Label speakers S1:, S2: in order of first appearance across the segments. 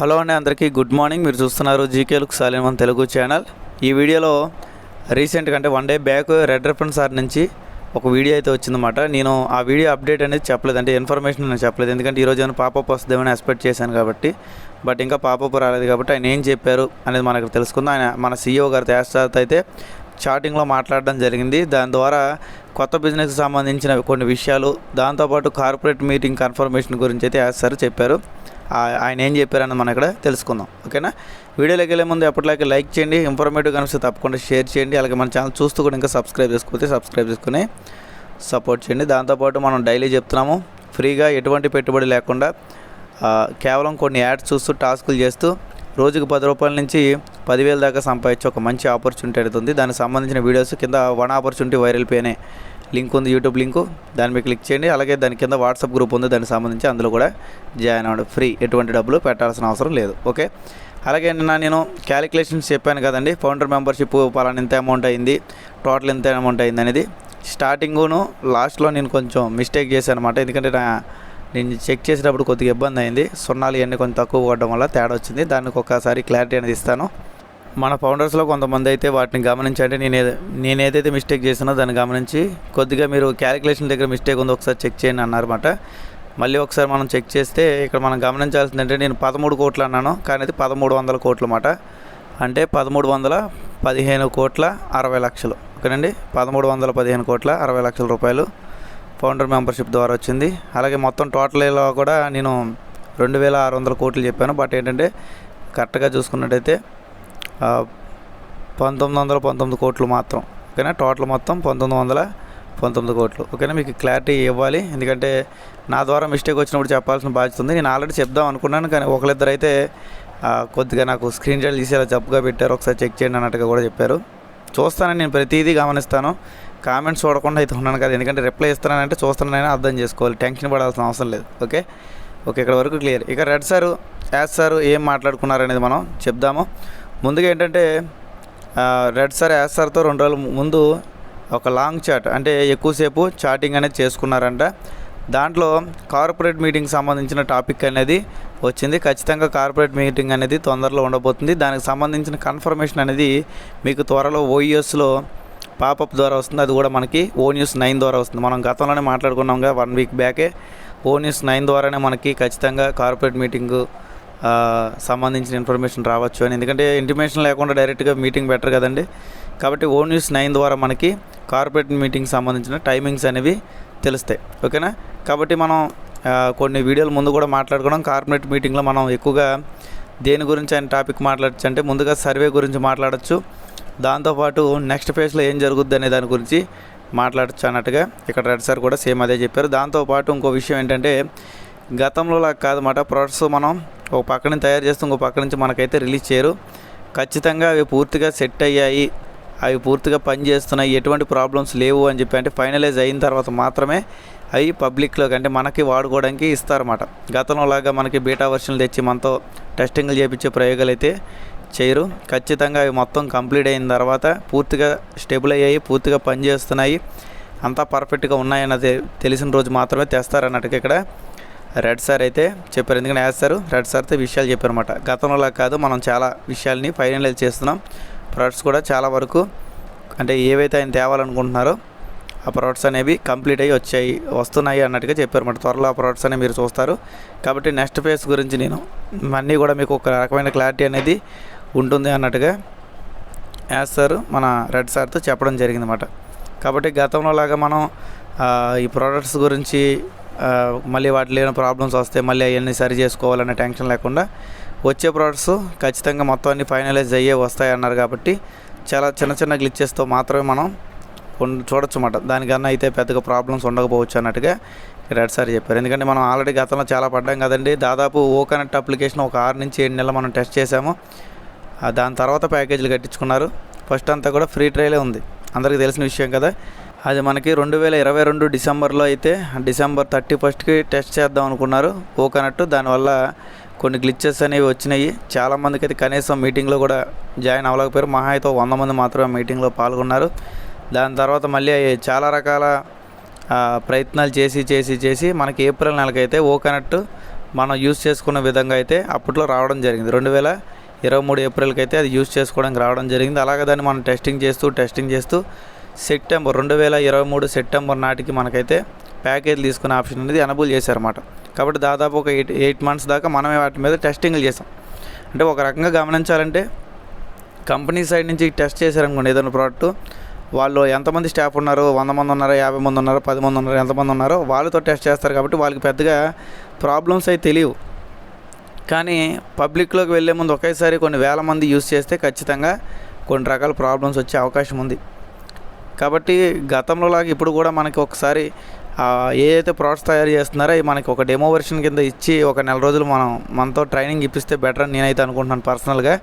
S1: Hello అండి అందరికీ good morning. మీరు చూస్తున్నారు జీకే లుక్ సాలిన్ వన్ తెలుగు ఛానల్. ఈ వీడియోలో రీసెంట్గా అంటే one day back red reference sir నుంచి ఒక వీడియో అయితే వచ్చిందన్నమాట. నేను ఆ వీడియో అప్డేట్ అనేది చెప్పలేదు. అంటే ఇన్ఫర్మేషన్ నేను చెప్పలేదు. ఎందుకంటే ఈరోజు ఏమైనా పాపప్ వస్తుందేమని ఎక్స్పెక్ట్ చేశాను కాబట్టి. బట్ ఇంకా పాపప్ రాలేదు కాబట్టి ఆయన ఏం చెప్పారు అనేది మనకు తెలుసుకుందాం. ఆయన మన సీఈఓ గారి తేస్తాత అయితే చాటింగ్లో మాట్లాడడం జరిగింది. దాని ద్వారా కొత్త బిజినెస్కి సంబంధించిన కొన్ని విషయాలు దాంతోపాటు కార్పొరేట్ మీటింగ్ కన్ఫర్మేషన్ గురించి అయితే యాజ్ సార్ చెప్పారు. ఆయన ఏం చెప్పారని మనం ఇక్కడ తెలుసుకుందాం. ఓకేనా? వీడియోలోకి వెళ్ళే ముందు ఎప్పటిలాగే లైక్ చేయండి ఇన్ఫర్మేటివ్ కనిపిస్తే తప్పకుండా షేర్ చేయండి అలాగే మన ఛానల్ చూస్తూ కూడా ఇంకా సబ్స్క్రైబ్ చేసుకోతే సబ్స్క్రైబ్ చేసుకుని సపోర్ట్ చేయండి. దాంతోపాటు మనం డైలీ చెప్తున్నాము ఫ్రీగా ఎటువంటి పెట్టుబడి లేకుండా కేవలం కొన్ని యాడ్స్ చూస్తూ టాస్కులు చేస్తూ రోజుకు పది రూపాయల నుంచి పదివేల దాకా సంపాదించే ఒక మంచి ఆపర్చునిటీ అవుతుంది దానికి సంబంధించిన వీడియోస్ కింద వన్ ఆపర్చునిటీ వైరల్ పోయినాయి లింక్ ఉంది యూట్యూబ్ లింకు. దాని మీద క్లిక్ చేయండి. అలాగే దాని కింద వాట్సాప్ గ్రూప్ ఉంది దానికి సంబంధించి అందులో కూడా జాయిన్ అవ్వండి. ఫ్రీ ఎటువంటి డబ్బులు పెట్టాల్సిన అవసరం లేదు. ఓకే? అలాగే నిన్న నేను క్యాలిక్యులేషన్స్ చెప్పాను కదండి. ఫౌండర్ మెంబర్షిప్ పలానా ఇంత అమౌంట్ అయింది టోటల్ ఇంత అమౌంట్ అయింది అనేది. స్టార్టింగును లాస్ట్లో నేను కొంచెం మిస్టేక్ చేశాను అనమాట ఎందుకంటే నా నేను చెక్ చేసేటప్పుడు కొద్దిగా ఇబ్బంది అయింది. సున్నాలు ఇవన్నీ కొంచెం తక్కువ పడడం వల్ల తేడా వచ్చింది. దానికి ఒకసారి క్లారిటీ అనేది ఇస్తాను. మన ఫౌండర్స్లో కొంతమంది అయితే వాటిని గమనించండి నేను నేను ఏదైతే మిస్టేక్ చేసినో దాన్ని గమనించి కొద్దిగా మీరు క్యాలిక్యులేషన్ దగ్గర మిస్టేక్ ఉందో ఒకసారి చెక్ చేయండి అన్నారన్నమాట. మళ్ళీ ఒకసారి మనం చెక్ చేస్తే ఇక్కడ మనం గమనించాల్సింది అంటే నేను పదమూడు కోట్లు అన్నాను కానీ అది పదమూడు వందల కోట్లు అన్నమాట. అంటే పదమూడు వందల పదిహేను కోట్ల అరవై లక్షలు. ఓకేనండి? పదమూడు వందల పదిహేను కోట్ల అరవై లక్షల రూపాయలు ఫౌండర్ మెంబర్షిప్ ద్వారా వచ్చింది. అలాగే మొత్తం టోటల్లో కూడా నేను రెండు వేల ఆరు వందల కోట్లు చెప్పాను. బట్ ఏంటంటే కరెక్ట్గా చూసుకున్నట్టయితే పంతొమ్మిది వందల పంతొమ్మిది కోట్లు మాత్రం ఓకేనా? టోటల్ మొత్తం పంతొమ్మిది వందల పంతొమ్మిది కోట్లు. ఓకేనా? మీకు క్లారిటీ ఇవ్వాలి. ఎందుకంటే నా ద్వారా మిస్టేక్ వచ్చినప్పుడు చెప్పాల్సిన బాధ్యత ఉంది. నేను ఆల్రెడీ చెప్దాం అనుకున్నాను కానీ ఒకరిద్దరు అయితే కొద్దిగా నాకు స్క్రీన్ షాట్ తీసి అలా జబ్బుగా పెట్టారు. ఒకసారి చెక్ చేయండి అన్నట్టుగా కూడా చెప్పారు. చూస్తానని నేను ప్రతిదీ గమనిస్తాను. కామెంట్స్ చూడకుండా అయితే ఉన్నాను కదా ఎందుకంటే రిప్లై ఇస్తానంటే చూస్తున్నానని అర్థం చేసుకోవాలి. టెన్షన్ పడాల్సిన అవసరం లేదు. ఓకే? ఓకే ఇక్కడ వరకు క్లియర్. ఇక రెడ్ సారు యాజ్ సారు ఏం మాట్లాడుకున్నారనేది మనం చెప్దాము. ముందుగా ఏంటంటే రెడ్ సార్ యాస్ సార్తో రెండు రోజుల ముందు ఒక లాంగ్ చాట్ అంటే ఎక్కువసేపు చాటింగ్ అనేది చేసుకున్నారంట. దాంట్లో కార్పొరేట్ మీటింగ్ సంబంధించిన టాపిక్ అనేది వచ్చింది. ఖచ్చితంగా కార్పొరేట్ మీటింగ్ అనేది తొందరలో ఉండబోతుంది. దానికి సంబంధించిన కన్ఫర్మేషన్ అనేది మీకు త్వరలో ఓఈఎస్లో పాపప్ ద్వారా వస్తుంది. అది కూడా మనకి ఓ న్యూస్ నైన్ ద్వారా వస్తుంది. మనం గతంలోనే మాట్లాడుకున్నాంగా వన్ వీక్ బ్యాకే. ఓ న్యూస్ నైన్ ద్వారానే మనకి ఖచ్చితంగా కార్పొరేట్ మీటింగు సంబంధించిన ఇన్ఫర్మేషన్ రావచ్చు అని. ఎందుకంటే ఇంటిమేషన్ లేకుండా డైరెక్ట్గా మీటింగ్ బెటర్ కదండి. కాబట్టి ఓ న్యూస్ నైన్ ద్వారా మనకి కార్పొరేట్ మీటింగ్ సంబంధించిన టైమింగ్స్ అనేవి తెలుస్తాయి. ఓకేనా? కాబట్టి మనం కొన్ని వీడియోలు ముందు కూడా మాట్లాడుకున్నాం. కార్పొరేట్ మీటింగ్లో మనం ఎక్కువగా దేని గురించి ఆయన టాపిక్ మాట్లాడచ్చు అంటే ముందుగా సర్వే గురించి మాట్లాడచ్చు. దాంతోపాటు నెక్స్ట్ ఫేజ్లో ఏం జరుగుద్ది అనే దాని గురించి మాట్లాడచ్చు అన్నట్టుగా ఇక్కడ రెడ్ సార్ కూడా సేమ్ అదే చెప్పారు. దాంతోపాటు ఇంకో విషయం ఏంటంటే గతంలో లాగా కాదన్నమాట. ప్రొడక్ట్స్ మనం ఒక పక్క నుంచి తయారు చేస్తూ ఇంకో పక్క నుంచి మనకైతే రిలీజ్ చేయరు. ఖచ్చితంగా అవి పూర్తిగా సెట్ అయ్యాయి. అవి పూర్తిగా పనిచేస్తున్నాయి ఎటువంటి ప్రాబ్లమ్స్ లేవు అని చెప్పి అంటే ఫైనలైజ్ అయిన తర్వాత మాత్రమే అవి పబ్లిక్లోకి అంటే మనకి వాడుకోవడానికి ఇస్తారన్నమాట. గతంలో లాగా మనకి బీటా వర్షన్లు తెచ్చి మనతో టెస్టింగ్లు చేయించే ప్రయోగాలు అయితే చేయరు. ఖచ్చితంగా అవి మొత్తం కంప్లీట్ అయిన తర్వాత పూర్తిగా స్టేబుల్ అయ్యాయి పూర్తిగా పనిచేస్తున్నాయి అంతా పర్ఫెక్ట్గా ఉన్నాయన్నది తెలిసిన రోజు మాత్రమే తెస్తారన్నట్టుగా ఇక్కడ రెడ్ సార్ అయితే చెప్పారు. ఎందుకంటే వేస్తారు రెడ్ సార్తో విషయాలు చెప్పారన్నమాట. గతంలో కాదు మనం చాలా విషయాల్ని ఫైనలైజ్ చేస్తున్నాం. ప్రొడక్ట్స్ కూడా చాలా వరకు అంటే ఏవైతే ఆయన తేవాలనుకుంటున్నారో ఆ ప్రొడక్ట్స్ అనేవి కంప్లీట్ అయ్యి వచ్చాయి వస్తున్నాయి అన్నట్టుగా చెప్పారన్నమాట. త్వరలో ఆ ప్రొడక్ట్స్ అనేవి మీరు చూస్తారు. కాబట్టి నెక్స్ట్ ఫేజ్ గురించి నేను అన్నీ కూడా మీకు ఒక రకమైన క్లారిటీ అనేది ఉంటుంది అన్నట్టుగా యాజ్ సార్ మన రెడ్ సార్తో చెప్పడం జరిగిందన్నమాట. కాబట్టి గతంలో లాగా మనం ఈ ప్రోడక్ట్స్ గురించి మళ్ళీ వాటిలో ఏమైనా ప్రాబ్లమ్స్ వస్తే మళ్ళీ అవన్నీ సరి చేసుకోవాలనే టెన్షన్ లేకుండా వచ్చే ప్రోడక్ట్స్ ఖచ్చితంగా మొత్తం అన్ని ఫైనలైజ్ అయ్యే వస్తాయి అన్నారు కాబట్టి చాలా చిన్న చిన్న గ్లిచెస్తో మాత్రమే మనం చూడొచ్చు అన్నమాట. దానికన్నా అయితే పెద్దగా ప్రాబ్లమ్స్ ఉండకపోవచ్చు అన్నట్టుగా రెడ్ సార్ చెప్పారు. ఎందుకంటే మనం ఆల్రెడీ గతంలో చాలా పడ్డాం కదండి. దాదాపు ఓ కనెక్ట్ అప్లికేషన్ ఒక ఆరు నుంచి ఏడు నెలలు మనం టెస్ట్ చేసాము దాని తర్వాత ప్యాకేజీలు కట్టించుకున్నారు. ఫస్ట్ అంతా కూడా ఫ్రీ ట్రయలే ఉంది. అందరికీ తెలిసిన విషయం కదా. అది మనకి రెండు వేల ఇరవై రెండు డిసెంబర్లో అయితే డిసెంబర్ థర్టీ ఫస్ట్కి టెస్ట్ చేద్దాం అనుకున్నారు. ఓకనట్టు దానివల్ల కొన్ని గ్లిచెస్ అనేవి వచ్చినాయి. చాలామందికి అయితే కనీసం మీటింగ్లో కూడా జాయిన్ అవ్వలేకపోయారు. మహా అయితే వంద మంది మాత్రమే మీటింగ్లో పాల్గొన్నారు. దాని తర్వాత మళ్ళీ చాలా రకాల ప్రయత్నాలు చేసి చేసి చేసి మనకి ఏప్రిల్ నెలకైతే ఓకనట్టు మనం యూజ్ చేసుకున్న విధంగా అయితే అప్పట్లో రావడం జరిగింది. రెండు వేల ఇరవై మూడు ఏప్రిల్కి అయితే అది యూజ్ చేసుకోవడానికి రావడం జరిగింది. అలాగే దాన్ని మనం టెస్టింగ్ చేస్తూ టెస్టింగ్ చేస్తూ సెప్టెంబర్ రెండు వేల ఇరవై మూడు సెప్టెంబర్ నాటికి మనకైతే ప్యాకేజ్ తీసుకునే ఆప్షన్ అనేది ఎనబుల్ చేశారన్నమాట. కాబట్టి దాదాపు ఒక ఎయిట్ ఎయిట్ మంత్స్ దాకా మనమే వాటి మీద టెస్టింగ్లు చేసాం అంటే ఒక రకంగా గమనించాలంటే కంపెనీ సైడ్ నుంచి టెస్ట్ చేశారనుకోండి ఏదైనా ప్రోడక్ట్ వాళ్ళు ఎంతమంది స్టాఫ్ ఉన్నారు వంద మంది ఉన్నారో యాభై మంది ఉన్నారో పది మంది ఉన్నారో ఎంతమంది ఉన్నారో వాళ్ళతో టెస్ట్ చేస్తారు కాబట్టి వాళ్ళకి పెద్దగా ప్రాబ్లమ్స్ అయితే తెలియవు. కానీ పబ్లిక్లోకి వెళ్ళే ముందు ఒకేసారి కొన్ని వేల మంది యూస్ చేస్తే ఖచ్చితంగా కొన్ని రకాల ప్రాబ్లమ్స్ వచ్చే అవకాశం ఉంది. కాబట్టి గతంలో లాగా ఇప్పుడు కూడా మనకి ఒకసారి ఏదైతే ప్రోడక్ట్స్ తయారు చేస్తున్నారో అవి మనకి ఒక డెమో వెర్షన్ కింద ఇచ్చి ఒక నెల రోజులు మనం మనతో ట్రైనింగ్ ఇప్పిస్తే బెటర్ అని నేనైతే అనుకుంటున్నాను పర్సనల్గా.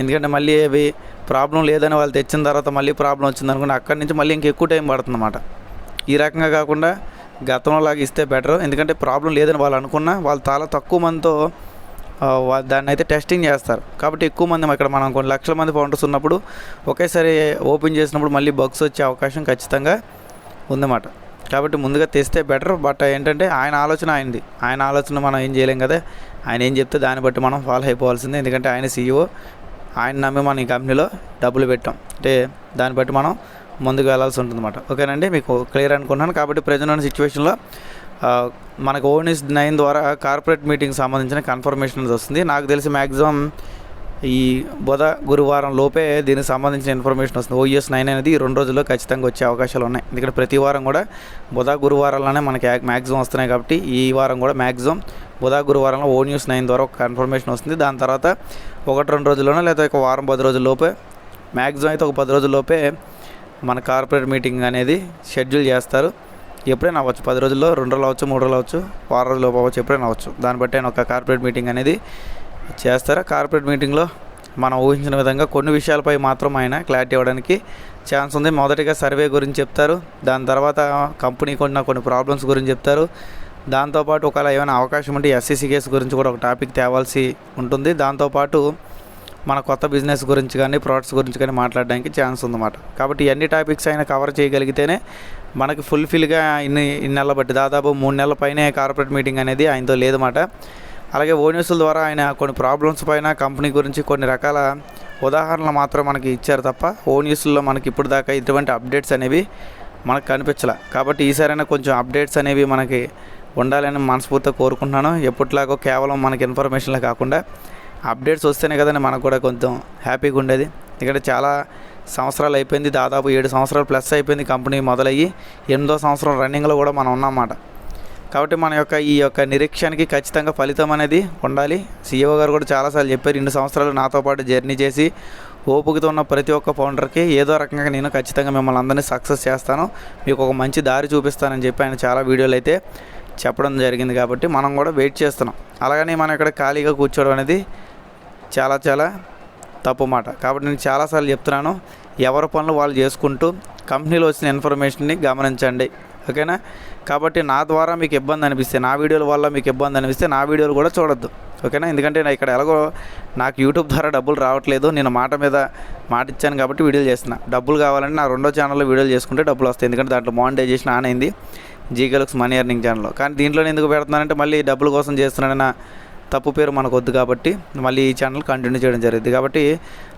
S1: ఎందుకంటే మళ్ళీ అవి ప్రాబ్లం లేదని వాళ్ళు తెచ్చిన తర్వాత మళ్ళీ ప్రాబ్లం వచ్చింది అనుకుంటే అక్కడి నుంచి మళ్ళీ ఇంకెక్కువ టైం పడుతుంది అన్నమాట ఈ రకంగా కాకుండా గతంలో లాగా ఇస్తే బెటర్. ఎందుకంటే ప్రాబ్లం లేదని వాళ్ళు అనుకున్నా వాళ్ళు చాలా తక్కువ మందితో దాన్ని అయితే టెస్టింగ్ చేస్తారు. కాబట్టి ఎక్కువ మంది ఇక్కడ మనం కొన్ని లక్షల మంది ఫౌండర్స్ ఉన్నప్పుడు ఒకేసారి ఓపెన్ చేసినప్పుడు మళ్ళీ బగ్స్ వచ్చే అవకాశం ఖచ్చితంగా ఉందన్నమాట. కాబట్టి ముందుగా తెస్తే బెటర్ బట్ ఏంటంటే ఆయన ఆలోచన ఆయనది. ఆయన ఆలోచన మనం ఏం చేయలేం కదా. ఆయన ఏం చెప్తే దాన్ని బట్టి మనం ఫాలో అయిపోవాల్సిందే. ఎందుకంటే ఆయన సీఈఓ ఆయన నమ్మి మనం ఈ కంపెనీలో డబ్బులు పెట్టాం. అంటే దాన్ని బట్టి మనం ముందుకు వెళ్ళాల్సి ఉంటుందన్నమాట. ఓకేనండి? మీకు క్లియర్ అనుకుంటున్నాను. కాబట్టి ప్రజెంట్ ఉన్న సిచ్యువేషన్లో మనకు ఓనిస్ నైన్ ద్వారా కార్పొరేట్ మీటింగ్ సంబంధించిన కన్ఫర్మేషన్ అనేది వస్తుంది. నాకు తెలిసి మ్యాక్సిమం ఈ బుధ గురువారం లోపే దీనికి సంబంధించిన ఇన్ఫర్మేషన్ వస్తుంది. ఓఎస్ నైన్ అనేది ఈ రెండు రోజుల్లో ఖచ్చితంగా వచ్చే అవకాశాలు ఉన్నాయి. ఎందుకంటే ప్రతి వారం కూడా బుధ గురువారంలోనే మనకి మ్యాక్సిమం వస్తున్నాయి కాబట్టి ఈ వారం కూడా మ్యాక్సిమం బుధ గురువారంలో ఓ న్యూస్ నైన్ ద్వారా ఒక కన్ఫర్మేషన్ వస్తుంది. దాని తర్వాత ఒకటి రెండు రోజుల్లోనే లేదా ఒక వారం పది రోజుల లోపే మ్యాక్సిమం అయితే ఒక పది రోజుల లోపే మన కార్పొరేట్ మీటింగ్ అనేది షెడ్యూల్ చేస్తారు. ఎప్పుడైనా అవ్వచ్చు. పది రోజుల్లో రెండు రోజులు అవ్వచ్చు మూడు రోజులు అవ్వచ్చు వారం రోజులు అవ్వచ్చు ఎప్పుడైనా అవ్వచ్చు. దాన్ని బట్టి ఆయన ఒక కార్పొరేట్ మీటింగ్ అనేది చేస్తారు? కార్పొరేట్ మీటింగ్లో మనం ఊహించిన విధంగా కొన్ని విషయాలపై మాత్రం ఆయన క్లారిటీ ఇవ్వడానికి ఛాన్స్ ఉంది. మొదటిగా సర్వే గురించి చెప్తారు. దాని తర్వాత కంపెనీకి ఉన్న కొన్ని ప్రాబ్లమ్స్ గురించి చెప్తారు. దాంతోపాటు ఒకవేళ ఏమైనా అవకాశం ఉంటే ఎస్సీసీ కేసు గురించి కూడా ఒక టాపిక్ తేవాల్సి ఉంటుంది. దాంతోపాటు మన కొత్త బిజినెస్ గురించి కానీ ప్రోడక్ట్స్ గురించి కానీ మాట్లాడడానికి ఛాన్స్ ఉందన్నమాట. కాబట్టి ఎన్ని టాపిక్స్ అయినా కవర్ చేయగలిగితేనే మనకి ఫుల్ఫిల్గా ఇన్ని ఇన్ని నెలల బట్టి దాదాపు మూడు నెలల పైనే కార్పొరేట్ మీటింగ్ అనేది ఆయనతో లేదన్నమాట. అలాగే ఓన్యూస్ల ద్వారా ఆయన కొన్ని ప్రాబ్లమ్స్ పైన కంపెనీ గురించి కొన్ని రకాల ఉదాహరణలు మాత్రం మనకి ఇచ్చారు తప్ప ఓన్యూస్లో మనకి ఇప్పుడు దాకా ఇటువంటి అప్డేట్స్ అనేవి మనకు కనిపించలే. కాబట్టి ఈసారైనా కొంచెం అప్డేట్స్ అనేవి మనకి ఉండాలని మనస్ఫూర్తిగా కోరుకుంటున్నాను. ఎప్పటిలాగో కేవలం మనకి ఇన్ఫర్మేషన్లే కాకుండా అప్డేట్స్ వస్తేనే కదండి మనకు కూడా కొంచెం హ్యాపీగా ఉండేది. ఇక్కడ చాలా సంవత్సరాలు అయిపోయింది దాదాపు ఏడు సంవత్సరాలు ప్లస్ అయిపోయింది కంపెనీ మొదలయ్యి ఎనిమిదో సంవత్సరం రన్నింగ్లో కూడా మనం ఉన్నామాట కాబట్టి మన యొక్క ఈ యొక్క నిరీక్షణకి ఖచ్చితంగా ఫలితం అనేది ఉండాలి. సీఈఓ గారు కూడా చాలాసార్లు చెప్పారు ఇన్ని సంవత్సరాలు నాతో పాటు జర్నీ చేసి ఓపికతో ఉన్న ప్రతి ఒక్క ఫౌండర్కి ఏదో రకంగా నేను ఖచ్చితంగా మిమ్మల్ని అందరినీ సక్సెస్ చేస్తాను. మీకు ఒక మంచి దారి చూపిస్తానని చెప్పి ఆయన చాలా వీడియోలు అయితే చెప్పడం జరిగింది కాబట్టి మనం కూడా వెయిట్ చేస్తున్నాం. అలాగని మనం ఇక్కడ ఖాళీగా కూర్చోవడం అనేది చాలా చాలా తప్పు మాట. కాబట్టి నేను చాలాసార్లు చెప్తున్నాను ఎవరి పనులు వాళ్ళు చేసుకుంటూ కంపెనీలో వచ్చిన ఇన్ఫర్మేషన్ని గమనించండి. ఓకేనా? కాబట్టి నా ద్వారా మీకు ఇబ్బంది అనిపిస్తే నా వీడియోల వల్ల మీకు ఇబ్బంది అనిపిస్తే నా వీడియోలు కూడా చూడొద్దు. ఓకేనా? ఎందుకంటే నా ఇక్కడ ఎలాగో నాకు యూట్యూబ్ ద్వారా డబ్బులు రావట్లేదు. నేను మాట మీద మాట ఇచ్చాను కాబట్టి వీడియోలు చేస్తున్నా. డబ్బులు కావాలంటే నా రెండో ఛానల్లో వీడియోలు చేసుకుంటే డబ్బులు వస్తాయి. ఎందుకంటే దాంట్లో మానిటైజేషన్ ఆన్ అయింది. జీకేలుక్స్ మనీ ఎర్నింగ్ ఛానల్లో కానీ దీంట్లో ఎందుకు పెడుతున్నానంటే మళ్ళీ డబ్బుల కోసం చేస్తున్నానన్న తప్పు పేరు మనకు వద్దు కాబట్టి మళ్ళీ ఈ ఛానల్ కంటిన్యూ చేయడం జరిగింది. కాబట్టి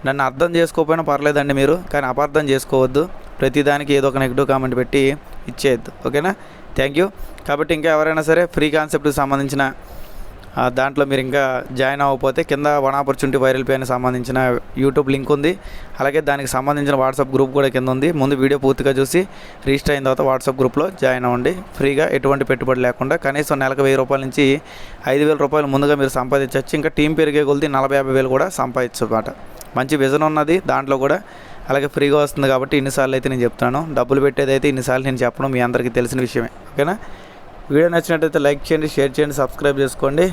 S1: నన్ను అర్థం చేసుకోకపోయినా పర్లేదండి మీరు కానీ అపార్థం చేసుకోవద్దు. ప్రతిదానికి ఏదో ఒక నెగిటివ్ కామెంట్ పెట్టి ఇచ్చేయద్దు. ఓకేనా? థ్యాంక్ యూ కాబట్టి ఇంకా ఎవరైనా సరే ఫ్రీ కాన్సెప్ట్కి సంబంధించిన దాంట్లో మీరు ఇంకా జాయిన్ అవ్వకపోతే కింద వన్ ఆపర్చునిటీ వైరల్ పే అని సంబంధించిన యూట్యూబ్ లింక్ ఉంది. అలాగే దానికి సంబంధించిన వాట్సాప్ గ్రూప్ కూడా కింద ఉంది. ముందు వీడియో పూర్తిగా చూసి రిజిస్టర్ అయిన తర్వాత వాట్సాప్ గ్రూప్లో జాయిన్ అవ్వండి. ఫ్రీగా ఎటువంటి పెట్టుబడి లేకుండా కనీసం నెలకు వెయ్యి రూపాయల నుంచి ఐదు వేల రూపాయలు ముందుగా మీరు సంపాదించవచ్చు. ఇంకా టీం పెరిగే కొలిది నలభై యాభై వేలు కూడా సంపాదించు అన్నమాట. మంచి విజన్ ఉన్నది దాంట్లో కూడా. అలాగే ఫ్రీగా వస్తుంది కాబట్టి ఇన్నిసార్లు అయితే నేను చెప్తాను డబ్బులు పెట్టేది అయితే ఇన్నిసార్లు నేను చెప్పడం మీ అందరికీ తెలిసిన విషయమే. ఓకేనా? వీడియో నచ్చినట్టయితే లైక్ చేయండి షేర్ చేయండి సబ్స్క్రైబ్ చేసుకోండి.